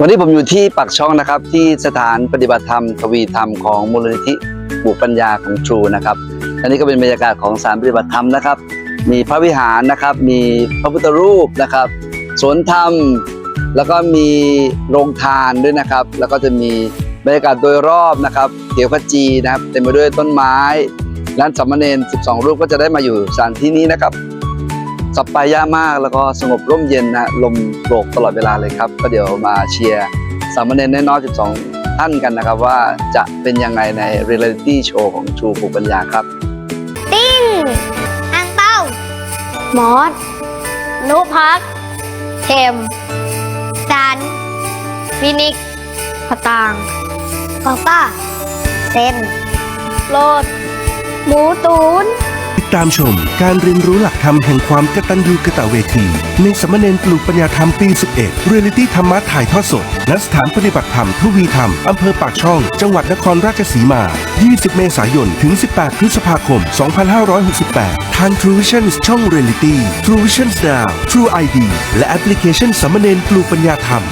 วันนี้ผมอยู่ที่ปักช่องนะครับ ที่สถานปฏิบัติธรรมทวีธรรมของมูลนิธิบุกปัญญาของทรูนะครับอันนี้ก็เป็นบรรยากาศของสถานปฏิบัติธรรมนะครับ มีพระวิหารนะครับ มีพระพุทธรูปนะครับสวนธรรม แล้วก็มีโรงทานด้วยนะครับ แล้วก็จะมีบรรยากาศโดยรอบนะครับเขียวขจีนะครับเต็มไปด้วยต้นไม้ร้านสัมมเนน12 รูปก็จะได้มาอยู่สถานที่นี้นะครับ สับปายามากแล้วก็สงบร่มเย็นนะลมโกรกตลอดเวลาเลยครับ ก็เดี๋ยวมาเชียร์สามเณรน้อยๆ12 ท่านกันนะครับ ว่าจะเป็นยังไงในเรียลิตี้โชว์ของชูภูปัญญาครับ ติ้งอังเป้ามอสนุพักเทมซันฟินิกซ์พะตางปอป้าเซนโลดหมูตูน ตามชม การเรียนรู้หลักธรรมแห่งความกตัญญูกตเวที ในสมณเณรปลูกปัญญาธรรมปี 11 เรียลิตี้ธรรมะถ่ายทอดสด ณ สถานปฏิบัติธรรมทวีธรรม อำเภอปากช่อง จังหวัดนครราชสีมา 20 เมษายน ถึง 18 พฤษภาคม 2568 ทาง True Vision ช่อง Reality True Vision Now True ID และแอปพลิเคชันสมณเณรปลูกปัญญาธรรม